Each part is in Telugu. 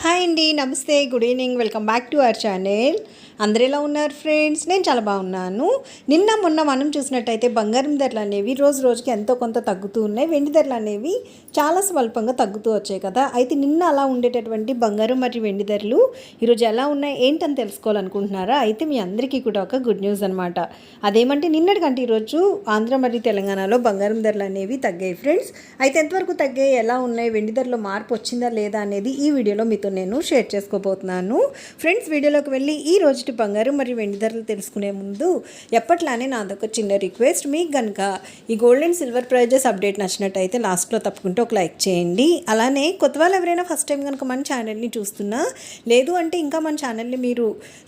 హాయ్ అండి నమస్తే good evening welcome back to our channel. అందరు ఎలా ఉన్నారు ఫ్రెండ్స్? నేను చాలా బాగున్నాను. నిన్న మొన్న మనం చూసినట్టయితే బంగారం ధరలు అనేవి రోజు రోజుకి ఎంతో కొంత తగ్గుతూ ఉన్నాయి. వెండి ధరలు అనేవి చాలా స్వల్పంగా తగ్గుతూ వచ్చాయి కదా. అయితే నిన్న అలా ఉండేటటువంటి బంగారం మరియు వెండి ధరలు ఈరోజు ఎలా ఉన్నాయి? ఏంటని తెలుసుకోవాలనుకుంటున్నారా? అయితే మీ అందరికీ కూడా ఒక గుడ్ న్యూస్ అనమాట అదేమంటే నిన్నటికంటే ఈరోజు ఆంధ్ర మరియు తెలంగాణలో బంగారం ధరలు అనేవి తగ్గాయి ఫ్రెండ్స్. అయితే ఎంతవరకు తగ్గాయి? ఎలా ఉన్నాయి? వెండి ధరలో మార్పు వచ్చిందా లేదా అనేది ఈ వీడియోలో మీతో నేను షేర్ చేసుకోబోతున్నాను. ఫ్రెండ్స్ వీడియోలోకి వెళ్ళి ఈ రోజుటి బంగారం మరియు వెండి ధరలు తెలుసుకునే ముందు ఎప్పట్లానే నాదొక చిన్న రిక్వెస్ట్ మీకు కనుక ఈ gold and silver prices update నచ్చినట్టయితే లాస్ట్లో తప్పకుంటే ఒక లైక్ చేయండి. అలానే కొత్త వాళ్ళు ఎవరైనా ఫస్ట్ టైం కనుక మన ఛానల్ని చూస్తున్నా లేదు అంటే ఇంకా మన ఛానల్ని మీరు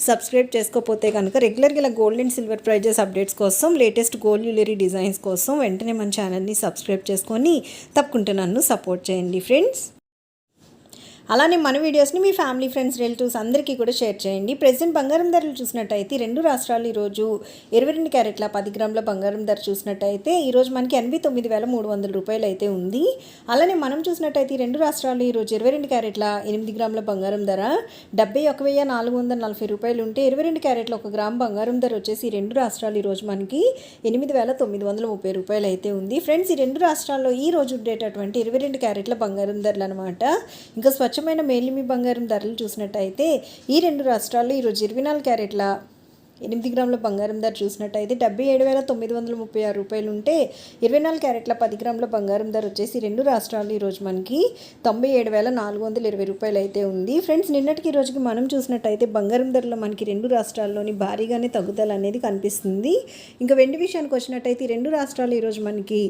సబ్స్క్రైబ్ చేసుకోకపోతే కనుక రెగ్యులర్గా ఇలా gold and silver prices updates కోసం లేటెస్ట్ గోల్డ్ జ్యువెలరీ డిజైన్స్ కోసం వెంటనే మన ఛానల్ని సబ్స్క్రైబ్ చేసుకొని తప్పకుండా నన్ను సపోర్ట్ చేయండి. ఫ్రెండ్స్ అలానే మన వీడియోస్ని మీ ఫ్యామిలీ ఫ్రెండ్స్ రిలేటివ్స్ అందరికీ కూడా షేర్ చేయండి. ప్రెసెంట్ బంగారం ధరలు చూసినట్టయితే రెండు రాష్ట్రాలు ఈరోజు ఇరవై రెండు క్యారెట్ల పది గ్రాముల బంగారం ధర చూసినట్టయితే ఈరోజు మనకి ఎనభై తొమ్మిది వేల మూడు వందల రూపాయలు అయితే ఉంది. అలానే మనం చూసినట్టయితే ఈ రెండు రాష్ట్రాలు ఈరోజు ఇరవై రెండు క్యారెట్ల ఎనిమిది గ్రాముల బంగారం ధర డెబ్బై ఒక వెయ్యి నాలుగు వందల నలభై రూపాయలు ఉంటే ఇరవై రెండు క్యారెట్ల ఒక గ్రామ్ బంగారం ధర వచ్చేసి రెండు రాష్ట్రాలు ఈరోజు మనకి ఎనిమిది వేల తొమ్మిది వందల ముప్పై రూపాయలు అయితే ఉంది. ఫ్రెండ్స్ ఈ రెండు రాష్ట్రాల్లో ఈ రోజు ఉండేటటువంటి ఇరవై రెండు క్యారెట్ల బంగారం ధరలు అనమాట ఇంకా స్వచ్ఛ స్వచ్ఛమైన మేలిమి బంగారం ధరలు చూసినట్టయితే ఈ రెండు రాష్ట్రాల్లో ఈరోజు ఇరవై నాలుగు క్యారెట్ల ఎనిమిది గ్రాముల బంగారం ధర చూసినట్టయితే డెబ్బై ఏడు వేల తొమ్మిది వందల ముప్పై ఆరు రూపాయలు ఉంటే ఇరవై నాలుగు క్యారెట్ల పది గ్రాముల బంగారం ధర వచ్చేసి రెండు రాష్ట్రాలు ఈరోజు మనకి తొంభై ఏడు వేల నాలుగు వందల ఇరవై రూపాయలు అయితే ఉంది. ఫ్రెండ్స్ నిన్నటికి రోజుకి మనం చూసినట్టయితే బంగారం ధరలో మనకి రెండు రాష్ట్రాల్లోని భారీగానే తగ్గుదల అనేది కనిపిస్తుంది. ఇంకా వెండి విషయానికి వచ్చినట్టయితే రెండు రాష్ట్రాలు ఈరోజు మనకి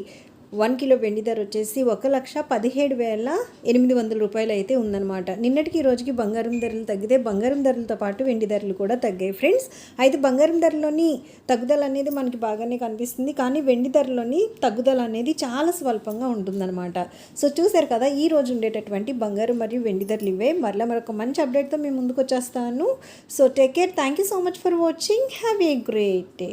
వన్ కిలో వెండి ధర వచ్చేసి ఒక లక్ష పదిహేడు వేల ఎనిమిది వందల రూపాయలు అయితే ఉందన్నమాట. నిన్నటికి ఈ రోజుకి బంగారం ధరలు తగ్గితే బంగారం ధరలతో పాటు వెండి ధరలు కూడా తగ్గాయి. ఫ్రెండ్స్ అయితే బంగారం ధరలోని తగ్గుదల అనేది మనకి బాగానే కనిపిస్తుంది. కానీ వెండి ధరలోని తగ్గుదల అనేది చాలా స్వల్పంగా ఉంటుందన్నమాట. సో చూసారు కదా ఈ రోజు ఉండేటటువంటి బంగారం మరియు వెండి ధరలు ఇవే. మరలా మరొక మంచి అప్డేట్తో మేము ముందుకు వచ్చేస్తాను. So take care thank you so much for watching have a great day